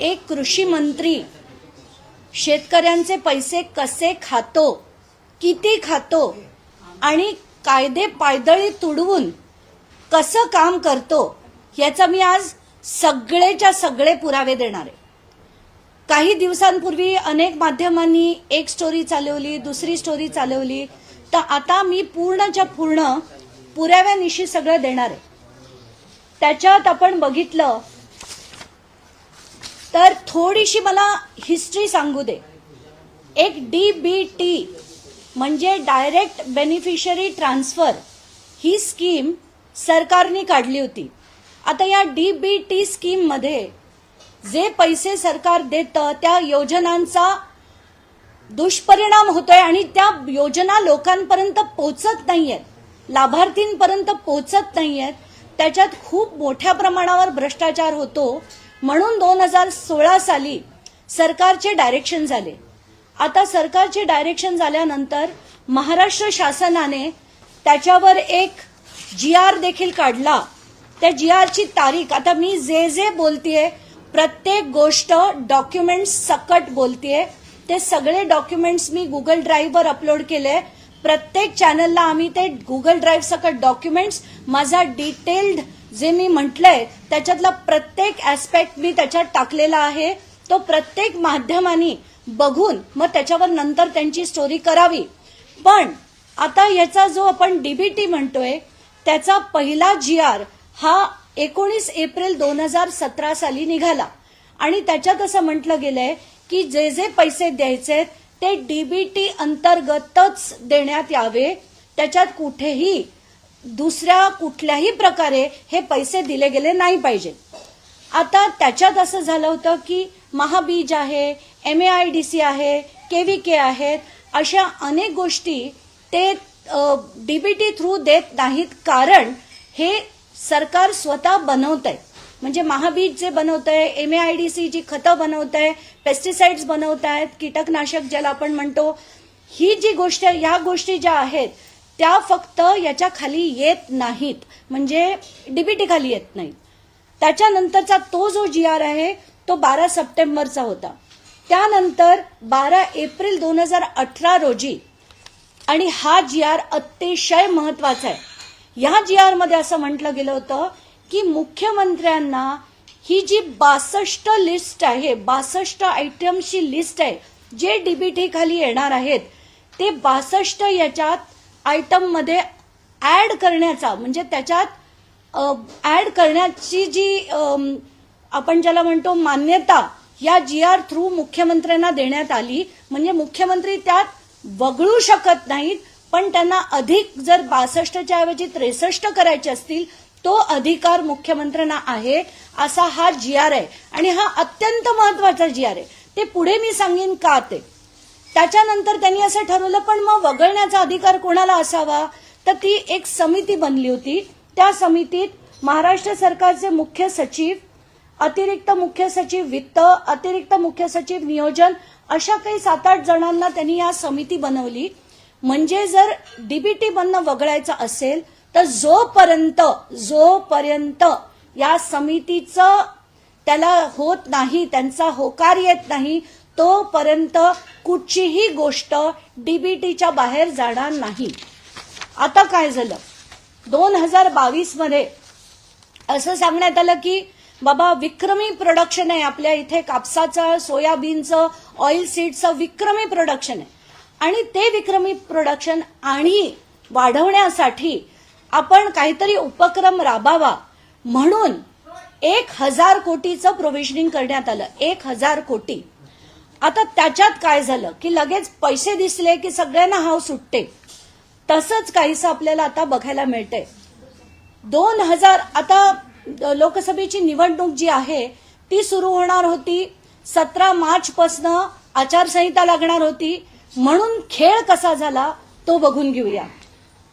एक कृषी मंत्री शेतकऱ्यांचे पैसे कसे खातो किती खातो आणि कायदे पायदळी तुडवून कसं काम करतो याचा मी आज सगळेच्या सगळे पुरावे देणार आहे. काही दिवसांपूर्वी अनेक माध्यमांनी एक स्टोरी चालवली दुसरी स्टोरी चालवली. तर आता मी पूर्णच्या पूर्ण पुराव्यानिशी सगळं देणार आहे. त्याच्यात आपण बघितलं तर थोडीशी मला हिस्ट्री सांगू दे. एक डी बी टी म्हणजे डायरेक्ट बेनिफिशरी ट्रान्सफर ही स्कीम सरकारने काढली होती. आता या डी बी टी स्कीममध्ये जे पैसे सरकार देतं त्या योजनांचा दुष्परिणाम होतोय आणि त्या योजना लोकांपर्यंत पोचत नाहीयेत. लाभार्थींपर्यंत पोचत नाहीयेत. त्याच्यात खूप मोठ्या प्रमाणावर भ्रष्टाचार होतो. म्हणून दोन हजार सोळा साली सरकारचे डायरेक्शन झाले. आता सरकारचे डायरेक्शन झाल्यानंतर महाराष्ट्र शासनाने त्याच्यावर एक जी आर देखील काढला. त्या जी आरची तारीख आता मी जे जे बोलतेय प्रत्येक गोष्ट डॉक्युमेंट्स सकट बोलतेय. ते सगळे डॉक्युमेंट्स मी गुगल ड्राईव्हवर अपलोड केले. प्रत्येक चॅनलला आम्ही ते गुगल ड्राईव्ह सकट डॉक्युमेंट्स माझा डिटेल्ड जे मी म्हटलंय त्याच्यातला प्रत्येक ऍस्पेक्ट मी त्याच्यात टाकलेला आहे. तो प्रत्येक माध्यमांनी बघून मग त्याच्यावर नंतर त्यांची स्टोरी करावी. पण आता याचा जो आपण डीबीटी म्हणतोय त्याचा पहिला जी आर हा एकोणीस एप्रिल दोन हजार सतरा साली निघाला. आणि त्याच्यात असं म्हटलं गेलंय की जे जे पैसे द्यायचे ते डीबीटी अंतर्गतच देण्यात यावे. त्याच्यात कुठेही दुसऱ्या कुठल्याही प्रकारे हे पैसे दिले गेले नाही पाहिजे. आता त्याच्यात असं झालं होतं की महाबीज आहे M A I D C आहे के व्ही के आहेत अशा अनेक गोष्टी ते डीबीटी थ्रू देत नाहीत. कारण हे सरकार स्वतः बनवत आहे म्हणजे महाबीज जे बनवत आहे M A I D C जी खतं बनवत आहे पेस्टिसाइड्स बनवत आहेत कीटकनाशक ज्याला आपण म्हणतो ही जी गोष्ट ह्या गोष्टी ज्या आहेत त्या फक्त याच्या खाली येत नाहीत. म्हणजे डीबीटी खाली येत नाहीत त्याच्यानंतरचा तो जो जी आर आहे तो बारा सप्टेंबरचा होता. त्यानंतर बारा एप्रिल दोन हजार अठरा रोजी आणि हा जी आर अतिशय महत्त्वाचा आहे. या जी आरमध्ये असं म्हटलं गेलं होतं की मुख्यमंत्र्यांना ही जी बासष्ट लिस्ट आहे बासष्ट आयटमची लिस्ट आहे जे डीबीटी खाली येणार आहेत ते बासष्ट याच्यात आयटममध्ये ॲड करण्याचा म्हणजे त्याच्यात ॲड करण्याची जी आपण ज्याला म्हणतो मान्यता या जी आर थ्रू मुख्यमंत्र्यांना देण्यात आली. म्हणजे मुख्यमंत्री त्यात वगळू शकत नाहीत पण त्यांना अधिक जर बासष्टच्या ऐवजी त्रेसष्ट करायचे असतील तो अधिकार मुख्यमंत्र्यांना आहे असा हा जी आर आहे. आणि हा अत्यंत महत्त्वाचा जी आर आहे. ते पुढे मी सांगेन का ते? त्याच्यानंतर त्यांनी असं ठरवलं पण मग वगळण्याचा अधिकार कोणाला असावा? तर ती एक समिती बनली होती. त्या समितीत महाराष्ट्र सरकारचे मुख्य सचिव अतिरिक्त मुख्य सचिव वित्त अतिरिक्त मुख्य सचिव नियोजन अशा काही सात आठ जणांना त्यांनी या समिती बनवली. म्हणजे जर डीबीटी बनणं वगळायचं असेल तर जोपर्यंत जोपर्यंत या समितीचं त्याला होत नाही त्यांचा होकार येत नाही तोपर्यंत कुठचीही गोष्ट डीबीटीच्या बाहेर जाणार नाही. आता काय झालं? दोन हजार बावीसमध्ये असं सांगण्यात आलं की बाबा विक्रमी प्रोडक्शन आहे आपल्या इथे कापसाचं सोयाबीनचं ऑइल सीडचं विक्रमी प्रोडक्शन आहे. आणि ते विक्रमी प्रोडक्शन आणि वाढवण्यासाठी आपण काहीतरी उपक्रम राबावा म्हणून एक हजार कोटीचं प्रोव्हिजनिंग करण्यात आलं. एक हजार कोटी. आता त्याच्यात काय झालं की लगेच पैसे दिसले की सगळ्यांना हाव सुटते. तसंच काहीसं आपल्याला आता बघायला मिळते दोन हजार आता लोकसभेची निवडणूक जी आहे ती सुरू होणार होती. सतरा मार्च पासनं आचारसंहिता लागणार होती. म्हणून खेळ कसा झाला तो बघून घेऊया.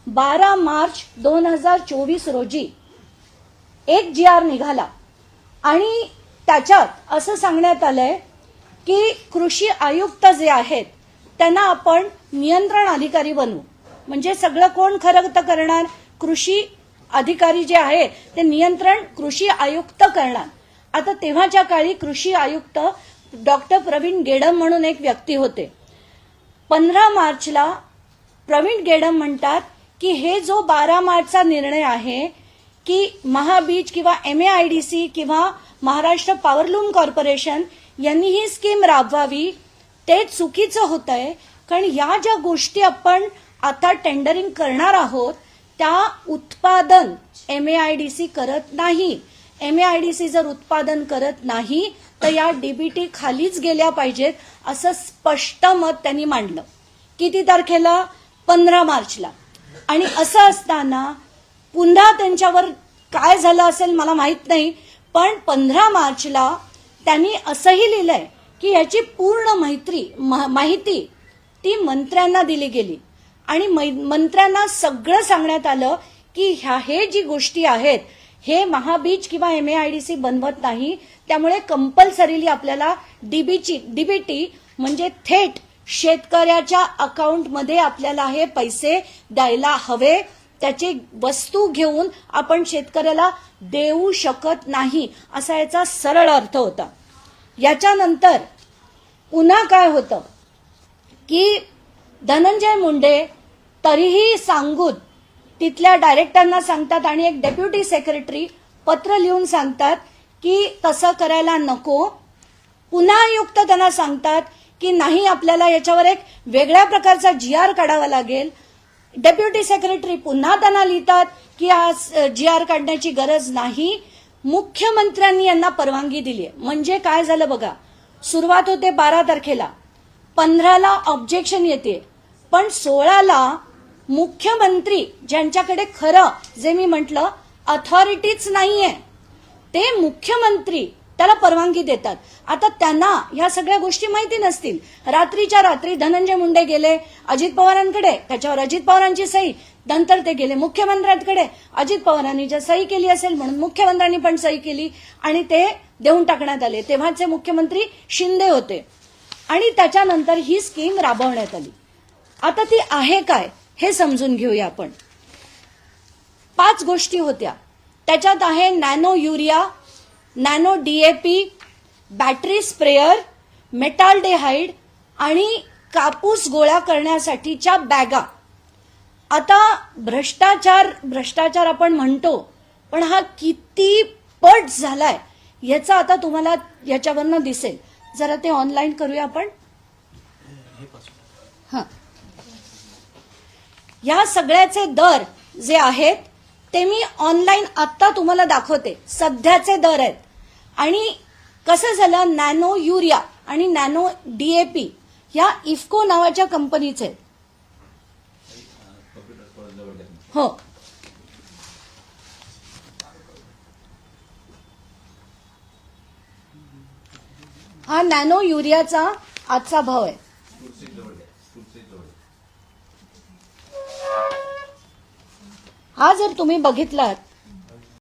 बारा मार्च दोन हजार चोवीस रोजी एक जी आर निघाला. आणि त्याच्यात असं सांगण्यात आलंय की कृषी आयुक्त जे आहेत त्यांना आपण नियंत्रण अधिकारी बनवू म्हणजे सगळं कोण खरं तर करणार? कृषी अधिकारी जे आहेत ते नियंत्रण कृषी आयुक्त करणार. आता तेव्हाच्या काळी कृषी आयुक्त डॉक्टर प्रवीण गेडम म्हणून एक व्यक्ती होते. पंधरा मार्चला प्रवीण गेडम म्हणतात की हे जो बारा मार्चचा निर्णय आहे की महाबीज किंवा M A I D C किंवा महाराष्ट्र पॉवरलूम कॉर्पोरेशन यांनी ही स्कीम राबवावी. ते चुकीचं होत आहे कारण या ज्या गोष्टी आपण आता टेंडरिंग करणार आहोत त्या उत्पादन M A I D C करत नाही. M A I D C जर उत्पादन करत नाही तर या डीबीटी खालीच गेल्या पाहिजेत असं स्पष्ट मत त्यांनी मांडलं. किती तारखेला? पंधरा मार्चला. आणि असं असताना पुन्हा त्यांच्यावर काय झालं असेल मला माहीत नाही पण पंधरा मार्चला त्यांनी असंही लिहिलंय की याची पूर्ण मैत्री माहिती ती मंत्र्यांना दिली गेली. आणि मै- मंत्र्यांना सगळं सांगण्यात आलं की ह्या हे जी गोष्टी आहेत हे महाबीज किंवा एम आय डी सी बनवत नाही त्यामुळे कंपल्सरीली आपल्याला डीबीची डीबीटी म्हणजे थेट शेतकऱ्याच्या अकाउंटमध्ये आपल्याला हे पैसे द्यायला हवे. त्याची वस्तू घेऊन आपण शेतकऱ्याला देऊ शकत नाही असा याचा सरळ अर्थ होता. याच्यानंतर पुन्हा काय होतं? की धनंजय मुंडे तरीही सांगून तिथल्या डायरेक्टरना सांगतात आणि एक डेप्युटी सेक्रेटरी पत्र लिहून सांगतात की तसं करायला नको. पुन्हा आयुक्त त्यांना सांगतात की नाही आपल्याला याच्यावर एक वेगळ्या प्रकारचा जी आर काढावा लागेल. डेप्युटी सेक्रेटरी पुन्हा त्यांना लिहितात की आज जी आर काढण्याची गरज नाही. मुख्यमंत्र्यांनी यांना परवानगी दिली आहे म्हणजे काय झालं बघा. सुरुवात होते बारा तारखेला. पंधराला ऑब्जेक्शन येते. पण सोळाला मुख्यमंत्री ज्यांच्याकडे खरं जे मी म्हटलं अथॉरिटीच नाहीये ते मुख्यमंत्री त्याला परवानगी देतात. आता त्यांना ह्या सगळ्या गोष्टी माहिती नसतील. रात्रीच्या रात्री धनंजय मुंडे गेले अजित पवारांकडे त्याच्यावर अजित पवारांची सही नंतर ते गेले मुख्यमंत्र्यांकडे. अजित पवारांनी जर सही केली असेल म्हणून मुख्यमंत्र्यांनी पण सही केली आणि ते देऊन टाकण्यात आले. तेव्हाचे मुख्यमंत्री शिंदे होते. आणि त्याच्यानंतर ही स्कीम राबवण्यात आली. आता ती आहे काय हे समजून घेऊया आपण. पाच गोष्टी होत्या. त्याच्यात आहे nano urea nano DAP battery sprayer metaldehyde आणि कापूस गोळा करण्यासाठीच्या बॅगा. आता भ्रष्टाचार भ्रष्टाचार आपण म्हणतो पण हा किती पट झालाय याचा आता तुम्हाला याच्यावरनं दिसेल. जरा ते ऑनलाईन करूया आपण. हां. या सगळ्याचे दर जे आहेत ते मी ऑनलाईन आत्ता तुम्हाला दाखवते. सध्याचे दर आहेत. आणि कसं झालं नॅनो युरिया आणि नॅनो डीएपी या इफको नावाच्या कंपनीचे आहेत. हो. हा नॅनो युरियाचा आजचा भाव आहे. जर तुम्ही बघितलात